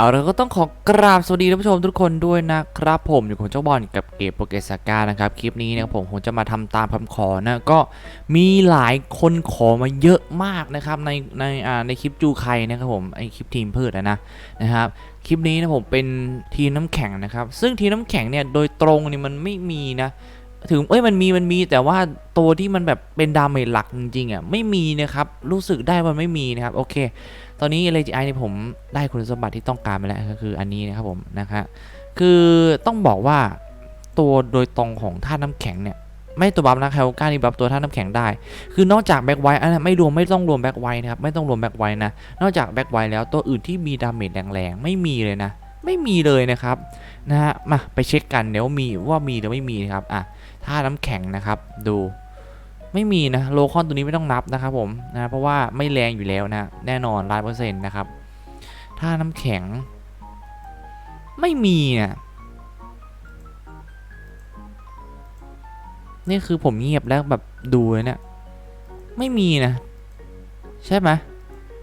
เอาเราก็ต้องขอกราบสวัสดีท่านผู้ชมทุกคนด้วยนะครับผมอยู่กับเจ้าบอลกับเกมโปรเกสกานะครับคลิปนี้นะครับผมจะมาทำตามคำขอนะก็มีหลายคนขอมาเยอะมากนะครับในในอ่าในคลิปจูไคนะครับผมไอคลิปทีมพืชนะนะครับคลิปนี้นะผมเป็นทีมน้ำแข็งนะครับซึ่งทีมน้ำแข็งเนี่ยโดยตรงนี่มันไม่มีนะ ถึงเอ้ยมันมีมันมีแต่ว่าตัวที่มันแบบเป็นดาเมจหลักจริงๆอะไม่มีนะครับ รู้สึกได้ว่าไม่มีนะครับ โอเค ตอนนี้ LGI เนี่ยผมได้คุณสมบัติที่ต้องการไปแล้วก็คืออันนี้นะครับผมนะครับคือต้องบอกว่าตัวโดยตรงของท่าตุน้ำแข็งเนี่ยไม่ตัวบัฟนะแคลก้านี่บัฟตัวท่าตุน้ำแข็งได้ คือนอกจากแบ็กไวท์อันนั้นไม่รวมไม่ต้องรวมแบ็กไวท์นะครับไม่ต้องรวมแบ็กไวท์นะนอกจากแบ็กไวท์แล้วตัวอื่นที่มีดาเมจแรงๆไม่มีเลยนะ ไม่มีเลยนะครับนะฮะมาไปเช็คกันเดี๋ยวมีว่ามีหรือไม่มีนะครับอะ ท่าน้ำแข็งนะครับ ดูไม่มีนะโลคอนตัวนี้ไม่ต้องนับนะครับผมนะเพราะว่าไม่แรงอยู่แล้วนะแน่นอนร้อยเปอร์เซ็นต์นะครับถ้าน้ำแข็ง ไม่มีนะนี่คือผมเงียบแล้วแบบดูเลยเนี่ยไม่มีนะ ใช่ไหม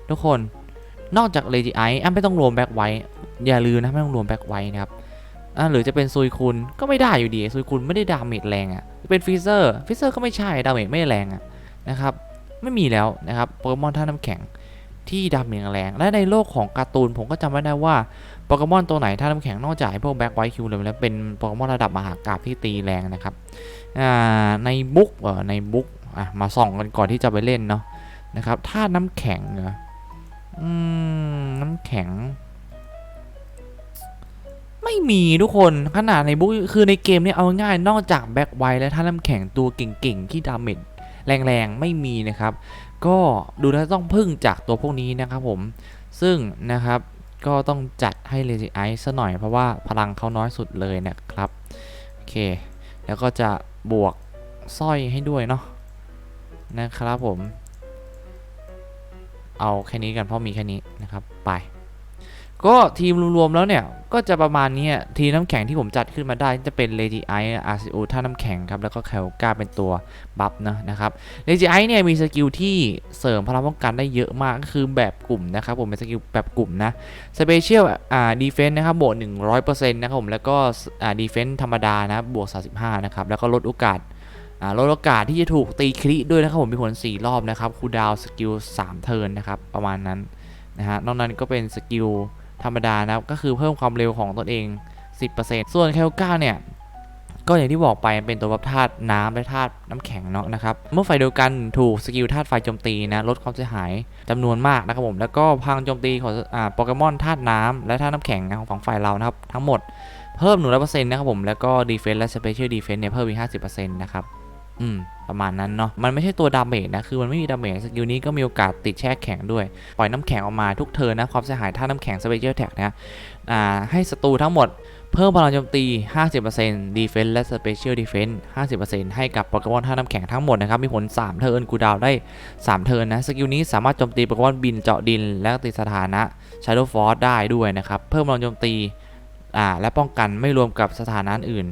ทุกคนนอกจากเลจิไออะไม่ต้องรวมแบ็กไว้อย่าลืมนะไม่ต้องรวมแบ็กไว้นะครับ อะหรือจะเป็นซุยคุณก็ไม่ได้อยู่ดีซุยคุณไม่ได้ดาเมจแรงอะ่ะเป็นฟิเซอร์ฟิเซอร์ก็ไม่ใช่ดาเมจไม่แรงอะ่ะนะครับไม่มีแล้วนะครับโปเกมอนท่าน้ำแข็งที่ดาเมจแรง และในโลกของการ์ตูนผมก็จำไม่ได้ว่าโปเกมอนตัวไหนท่าน้ำแข็งนอกจากพวกแบ็กไวท์คิวเลยแล้วเป็นโปเกมอนระดับมหากราบที่ตีแรงนะครับอ่าในบุ๊กเออในบุ๊กอะมาส่องกันก่อนที่จะไปเล่นเนาะนะครับท่าน้ำแข็งเหรออืมน้ำแข็ง ไม่มีทุกคนขนาดในบุ๊กคือในเกมเนี่ยเอาง่ายนอกจากแบ็กไวและท่าน้ำแข็งตัวเก่งๆ ที่ดาเมจแรงๆ ไม่มีนะครับ ก็ดูแล้วต้องพึ่งจากตัวพวกนี้นะครับผม ซึ่งนะครับก็ต้องจัดให้เลจิไอซ์ซะหน่อยเพราะว่าพลังเขาน้อยสุดเลยนะครับ โอเค แล้วก็จะบวกสร้อยให้ด้วยเนาะนะครับผม เอาแค่นี้กันเพราะมีแค่นี้นะครับไป ก็ทีมรวมๆแล้วเนี่ย ก็จะประมาณนี้ทีน้ำแข็งที่ผมจัดขึ้นมาได้จะเป็นเลจิไอซ์อาร์ซิโอท่าน้ำแข็งครับ แล้วก็แคลกาเป็นตัวบัฟนะนะครับเลจิไอเนี่ยมีสกิลที่เสริมพลังป้องกันได้เยอะมากก็คือแบบกลุ่มนะครับผมเป็นสกิลแบบกลุ่มนะสเปเชียลอ่าดีเฟนต์นะครับบวก 100%นะครับผมแล้วก็อ่าดีเฟนต์ธรรมดานะบวก 35 นะครับ แล้วก็ลดโอกาสอ่าลดโอกาสที่จะถูกตีคริด้วยนะครับผมมีผล 4 รอบนะครับคูดาวสกิล3เทิร์นนะครับประมาณนั้นนะฮะนอกนั้นก็เป็นสกิล ธรรมดานะครับก็คือเพิ่มความเร็วของตนเอง 10%ส่วนแคลก้าเนี่ยก็อย่างที่บอกไปเป็นตัวบัฟธาตุน้ำและธาตุน้ำแข็งเนาะนะครับเมื่อไฟเดียวกันถูกสกิลธาตุไฟโจมตีนะลดความเสียหายจำนวนมากนะครับผมแล้วก็พังโจมตีของอ่าโปเกมอนธาตุน้ำและธาตุน้ำแข็งของฝั่งฝ่ายเรานะครับทั้งหมดเพิ่มหนึ่งร้อยเปอร์เซ็นต์นะครับผมแล้วก็ดีเฟนส์และสเปเชียลดีเฟนส์เนี่ยเพิ่มอีกห้าสิบเปอร์เซ็นต์นะครับ อืมประมาณนั้นเนาะ มันไม่ใช่ตัวดาเมจนะ คือมันไม่มีดาเมจสกิลนี้ก็มีโอกาสติดแช่แข็งด้วย ปล่อยน้ำแข็งออกมาทุกเทิร์นะ ความเสียหายท่าน้ำแข็งสเปเชียลแท็กนะอ่าให้ศัตรูทั้งหมดเพิ่มพลังโจมตี 50% Defense และ Special Defense 50%ให้กับโปเกมอนท่าน้ำแข็งทั้งหมดนะครับ มีผล 3 เทิร์นกูดาวได้ 3 เทิร์นนะ สกิลนี้สามารถโจมตีโปเกมอนบินเจาะดิน และติดสถานะ Shadow Force ได้ด้วยนะครับ เพิ่มพลังโจมตี อ่า และป้องกันไม่รวมกับสถานะอื่น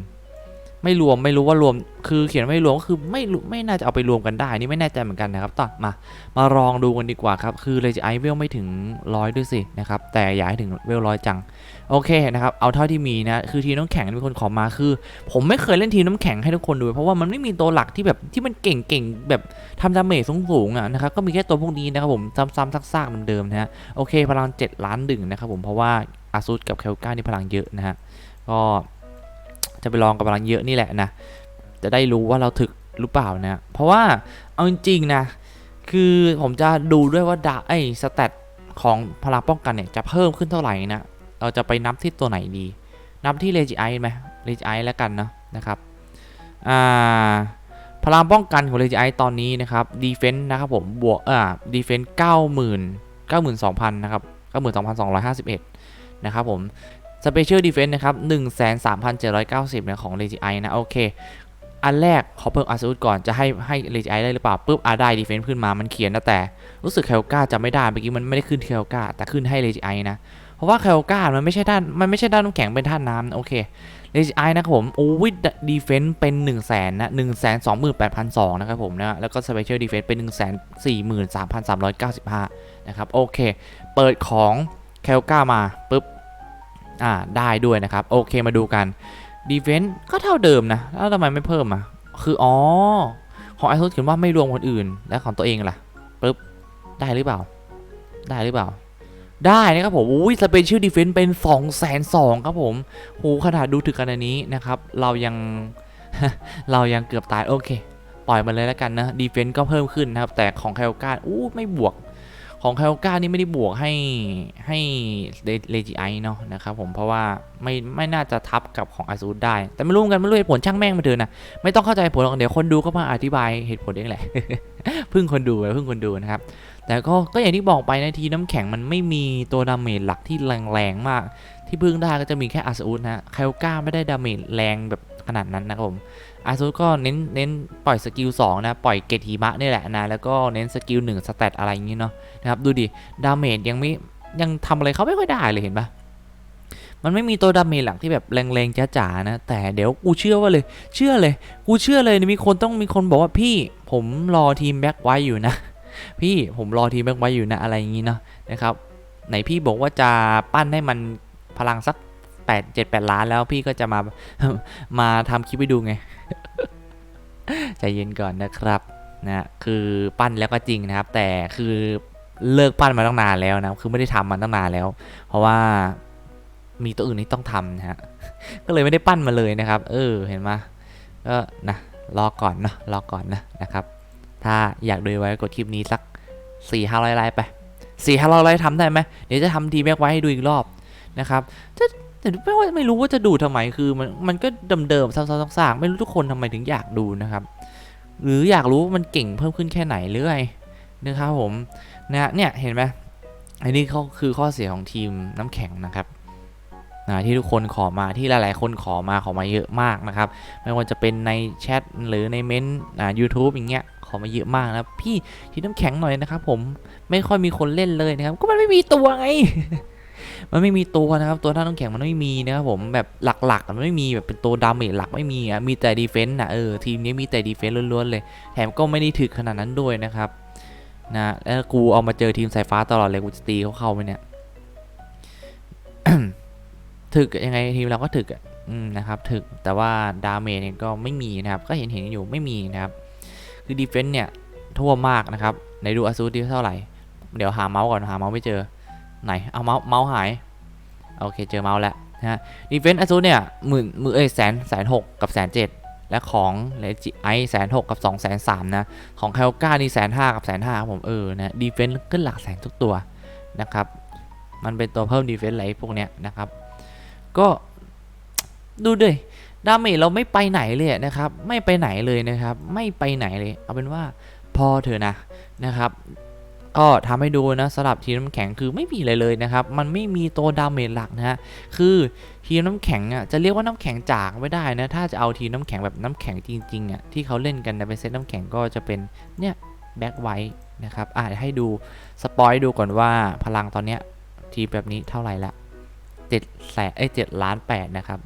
ไม่รวมไม่รู้ว่ารวมคือเขียนไม่รวมก็คือไม่รู้ไม่น่าจะเอาไปรวมกันได้นี่ไม่แน่ใจเหมือนกันนะครับต่อมามาลองดูกันดีกว่าครับคือเลยจะไอเวลไม่ถึงร้อยด้วยสินะครับแต่อยากให้ถึงเวลร้อยจังโอเคนะครับเอาเท่าที่มีนะคือทีมน้ำแข็งมีคนขอมาคือ ผมไม่เคยเล่นทีมน้ำแข็งให้ทุกคนดูเพราะว่ามันไม่มีตัวหลักที่แบบที่มันเก่งๆแบบทำดาเมจสูงๆอะนะครับก็มีแค่ตัวพวกนี้นะครับผมซ้ำๆซากๆเดิมๆนะฮะโอเคพลัง 7 ล้านดึงนะครับผมเพราะว่าอาซูสกับเคลก้านี่พลังเยอะนะฮะก็ จะไปลองกับพลังเยอะนี่แหละนะ จะได้รู้ว่าเราถึกหรือเปล่านะ เพราะว่าเอาจริงๆนะ คือผมจะดูด้วยว่าดาไอสเตตของพลังป้องกันเนี่ยจะเพิ่มขึ้นเท่าไหร่นะ เราจะไปนับที่ตัวไหนดี นับที่เลจิไอไหมเลจิไอแล้วกันเนาะนะครับ อ่าพลังป้องกันของเลจิไอตอนนี้นะครับดีเฟนต์นะครับผมบวกอ่าดีเฟนต์เก้าหมื่นเก้าหมื่นสองพันนะครับเก้าหมื่นสองพันสองร้อยห้าสิบเอ็ดนะครับผม สเปเชียลดีเฟนต์นะครับหนึ่งแสนสามพันเจ็ดร้อยเก้าสิบเนี่ยของเลจิไอนะ โอเค อันแรกขอเพิ่มอาซูดก่อนจะให้ให้เลจิไอได้หรือเปล่าปุ๊บอาได้ดีเฟนต์ขึ้นมามันเขียนนะแต่รู้สึกแคลก้าจะไม่ได้เมื่อกี้มันไม่ได้ขึ้นแคลก้าแต่ขึ้นให้เลจิไอนะเพราะว่าแคลก้ามันไม่ใช่ด้านมันไม่ใช่ด้านน้ำแข็งเป็นด้านน้ำโอเคเลจิไอนะครับผมโอวิดดีเฟนต์เป็น1นึ่งแสนนะหนึ่งแสนสองหมื่นแปดพันสองนะครับผมนะแล้วก็สเปเชียลดีเฟนต์เป็น1นึ่งแสนสี่หมื่นสามพันสามร้อยเก้าสิบห้านะครับโอเค เปิดของแคลก้ามาปุ๊บ อ่าได้ด้วยนะครับ โอเคมาดูกันดีเฟนต์ก็เท่าเดิมนะ แล้วทำไมไม่เพิ่มอะ คืออ๋อ ของไอซูเขียนว่าไม่รวมคนอื่น แล้วของตัวเองล่ะปึ๊บ ได้หรือเปล่า ได้หรือเปล่า ได้นะครับผม อุ้ยสเปเชียลดีเฟนต์เป็น2องแสนสองครับผมโหขนาดดูถึกขนาดนี้นะครับ เรายังเรายังเกือบตาย โอเค ปล่อยมันเลยแล้วกันนะ ดีเฟนต์ก็เพิ่มขึ้นนะครับ แต่ของแคลการอู้ไม่บวก ของแคลกานี่ไม่ได้บวกให้ให้เลจิไอเนาะนะครับผมเพราะว่าไม่ไม่น่าจะทับกับของอาซูได้ แต่ไม่รู้กันไม่รู้เหตุผลช่างแม่งมาเถอะนะ ไม่ต้องเข้าใจผลหรอกเดี๋ยวคนดูก็มาอธิบายเหตุผลเองแหละพึ่งคนดูไปพึ่งคนดูนะครับ แต่ก็ก็อย่างที่บอกไปนะทีน้ำแข็งมันไม่มีตัวดาเมจหลักที่แรงๆมาก ที่พึ่งได้ก็จะมีแค่อาซูนะคาโก้าไม่ได้ดาเมจแรงแบบขนาดนั้นนะครับผม อาซูก็เน้นเน้นปล่อยสกิล2นะ ปล่อยเกตหิมะนี่แหละนะ แล้วก็เน้นสกิล1สเตตอะไรอย่างงี้เนาะนะครับ ดูดิ ดาเมจยังไม่ยังทำอะไรเขาไม่ค่อยได้เลยเห็นปะมันไม่มีตัวดาเมจหลักที่แบบแรงๆจ๋าๆนะ แต่เดี๋ยวกูเชื่อว่าเลย เชื่อเลย กูเชื่อเลยมีคนต้องมีคนบอกว่าพี่ผมรอทีมแบ็กไว้อยู่นะ พี่ผมรอทีมแบ็กไว้อยู่นะอะไรอย่างนี้เนาะนะครับไหนพี่บอกว่าจะปั้นให้มันพลังสัก 8 7 8ล้านแล้วพี่ก็จะมามาทำคลิปไปดูไงใจเย็นก่อนนะครับนะคือปั้นแล้วก็จริงนะครับ แต่คือเลิกปั้นมาตั้งนานแล้วนะคือไม่ได้ทำมันตั้งนานแล้ว เพราะว่ามีตัวอื่นที่ต้องทำนะฮะก็เลยไม่ได้ปั้นมาเลยนะครับ เออเห็นไหมก็นะรอก่อนเนาะรอก่อนนะนะครับ ถ้าอยากดูไว้กดคลิปนี้สัก4ี่ห้าร้อยไลค์ไปสี่ห้าร้อยไลค์ทำได้ไหมเดี๋ยวจะทำทีแม็กไว้ให้ดูอีกรอบนะครับจะ แต่ไม่ว่าไม่รู้ว่าจะดูทำไมคือมันมันก็เดิมๆซ้ำๆซากๆไม่รู้ทุกคนทำไมถึงอยากดูนะครับ หรืออยากรู้ว่ามันเก่งเพิ่มขึ้นแค่ไหนหรือไงนะครับผมนะเนี่ยเห็นไหมอันนี้เขาคือข้อเสียของทีมน้ำแข็งนะครับนะที่ทุกคนขอมาที่หลาย ๆ คนขอมาขอมาเยอะมากนะครับ ไม่ว่าจะเป็นในแชทหรือในเมนต์อ่า YouTube อย่างเงี้ยขอมาเยอะมากนะพี่ทีน้ำแข็งหน่อยนะครับ ผมไม่ค่อยมีคนเล่นเลยนะครับ ก็มันไม่มีตัวไง มันไม่มีตัวนะครับตัวท่าน้ำแข็งมันไม่มีนะครับผมแบบหลักๆมันไม่มีแบบเป็นตัวดาเมจหลักไม่มีอะมีแต่ดีเฟนต์นะเออทีมนี้มีแต่ดีเฟนต์ล้วนๆเลย แถมก็ไม่ได้ถึกขนาดนั้นด้วยนะครับนะแล้วกูเอามาเจอทีมสายฟ้าตลอดเลยกูจะตีเขาเข้าไปเนี่ยถึกยังไงทีมเราก็ถึกอะอืมนะครับถึกแต่ว่าดาเมจเนี่ยก็ไม่มีนะครับ ก็เห็นเห็นอยู่ไม่มีนะครับ คือดีเฟนต์เนี่ยทั่วมากนะครับไหนดูอาซูดีเท่าไหร่ เดี๋ยวหาเมาส์ก่อนหาเมาส์ไม่เจอ ไหน เอาเมาส์เมาส์หาย โอเค เจอเมาส์แล้วนะฮะดีเฟนต์อาซูเนี่ยหมื่นมื่นเอ้ยแสนแสนหกกับแสนเจ็ดและของเลจิไอแสนหกกับสองแสนสามนะ ของแคลก้านี่แสนห้ากับแสนห้าครับผมเออนะดีเฟนต์ขึ้นหลักแสนทุกตัวนะครับ มันเป็นตัวเพิ่มดีเฟนต์อะไรพวกเนี้ยนะครับ ก็ดูดิดาเมจเราไม่ไปไหนเลยนะครับ ไม่ไปไหนเลยนะครับ ไม่ไปไหนเลย เอาเป็นว่าพอเถอะนะนะครับ ก็ทำให้ดูนะสำหรับทีมน้ำแข็งคือไม่มีอะไรเลยนะครับ มันไม่มีตัวดาเมจหลักนะฮะคือทีมน้ำแข็งอะจะเรียกว่าน้ำแข็งจากไม่ได้นะถ้าจะเอาทีมน้ำแข็งแบบน้ำแข็งจริงๆอะที่เขาเล่นกันนเป็นเซตน้ำแข็งก็จะเป็นเนี่ยแบ็คไวท์นะครับอะให้ดูสปอยดูก่อนว่าพลังตอนเนี้ยทีมแบบนี้เท่าไหร่ละเจ็ดแสนเอ้ยเจ็ดล้านแปดนะครับ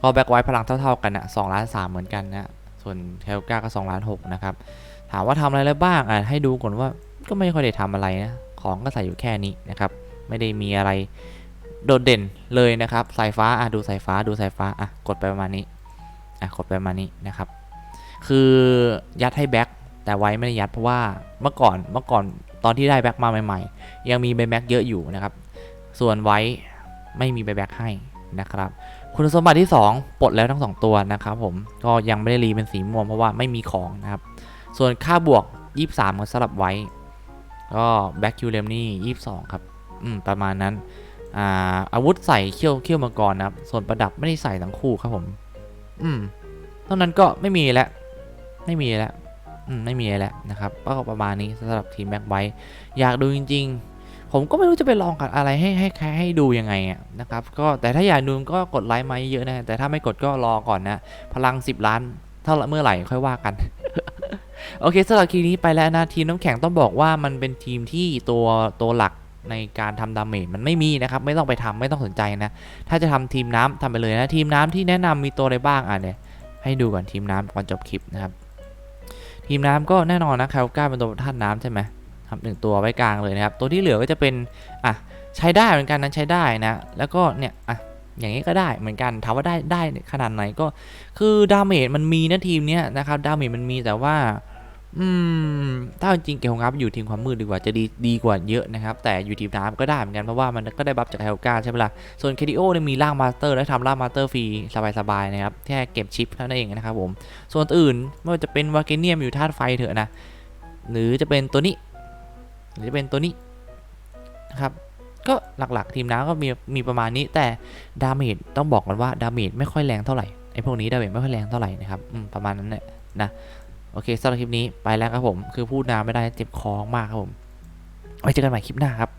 ก็แบ็คไวท์พลังเท่าๆกันนะสองล้านสามเหมือนกันนะส่วนเทลกาก็2ล้าน6นะครับถามว่าทำอะไรแล้วบ้างอะให้ดูก่อนว่า ก็ไม่ค่อยได้ทำอะไรนะ ของก็ใส่อยู่แค่นี้นะครับ ไม่ได้มีอะไรโดดเด่นเลยนะครับสายฟ้าอะดูสายฟ้าดูสายฟ้าอะกดไปประมาณนี้อะกดไปประมาณนี้นะครับ คือยัดให้แบ็คแต่ไว้ไม่ได้ยัดเพราะว่าเมื่อก่อนเมื่อก่อนตอนที่ได้แบ็คมาใหม่ ๆ ยังมีใบแบ็คเยอะอยู่นะครับ ส่วนไว้ไม่มีใบแบ็คให้นะครับ คุณสมบัติที่ 2ปลดแล้วทั้ง 2 ตัวนะครับผมก็ยังไม่ได้รีเป็นสีม่วงเพราะว่าไม่มีของนะครับ ส่วนค่าบวก 23ก็สลับไว้ ก็แบ็คคิวเลมนี่22ครับ อืม ประมาณนั้นอ่าอาวุธใส่เขี้ยวเขี้ยวมังกรนะครับ ส่วนประดับไม่ได้ใส่ทั้งคู่ครับผม อืมเท่านั้นก็ไม่มีแล้ว ไม่มีแล้ว อืม ไม่มีแล้วนะครับ ก็ประมาณนี้สำหรับทีมแบ็คไว้อยากดูจริง ๆ ผมก็ไม่รู้จะไปลองกับอะไรให้ให้ให้ให้ดูยังไงอะนะครับ ก็แต่ถ้าอยากดูก็กดไลค์มาเยอะๆนะ แต่ถ้าไม่กดก็รอก่อนนะ พลัง 10 ล้าน เท่าเมื่อไหร่ค่อยว่ากัน โอเคสำหรับคลิปนี้ไปแล้วนะทีมน้ำแข็งต้องบอกว่ามันเป็นทีมที่ตัวตัวหลักในการทำดาเมจมันไม่มีนะครับ ไม่ต้องไปทำไม่ต้องสนใจนะ ถ้าจะทำทีมน้ำทำไปเลยนะ ทีมน้ำที่แนะนำมีตัวอะไรบ้างอะเนี่ยให้ดูก่อนทีมน้ำก่อนจบคลิปนะครับ ทีมน้ำก็แน่นอนนะคาลก้าเป็นตัวท่านน้ำใช่ไหมทำหนึ่งตัวไว้กลางเลยนะครับ ตัวที่เหลือก็จะเป็นอะใช้ได้เหมือนกันนั้นใช้ได้นะ แล้วก็เนี่ยอะ อย่างนี้ก็ได้เหมือนกันถามว่าได้ได้ขนาดไหนก็คือดาเมจมันมีนะทีมเนี้ยนะครับดาเมจมันมีแต่ว่าอืมถ้าจริงเกมของอัพอยู่ทีมความมืดดีกว่าจะดีดีกว่าเยอะนะครับ แต่อยู่ทีมน้ำก็ได้เหมือนกันเพราะว่ามันก็ได้บัฟจากเฮลกาใช่ไหมล่ะส่วน KDO เนี่ยมีร่างมาสเตอร์และทำร่างมาสเตอร์ฟรีสบายๆนะครับแค่เก็บชิปเท่านั้นเองนะครับผมส่วนอื่นไม่ว่าจะเป็นวาเกเนียมอยู่ธาตุไฟเถอะนะหรือจะเป็นตัวนี้ หรือจะเป็นตัวนี้นะครับ ก็หลักๆ ทีมน้ำก็มีมีประมาณนี้แต่ดาเมจต้องบอกกันว่าดาเมจไม่ค่อยแรงเท่าไหร่ไอ้พวกนี้ดาเมจไม่ค่อยแรงเท่าไหร่นะครับประมาณนั้นแหละนะโอเคสำหรับคลิปนี้ไปแล้วครับผมคือพูดนานไม่ได้เจ็บคอมากครับผมไว้เจอกันใหม่คลิปหน้าครับ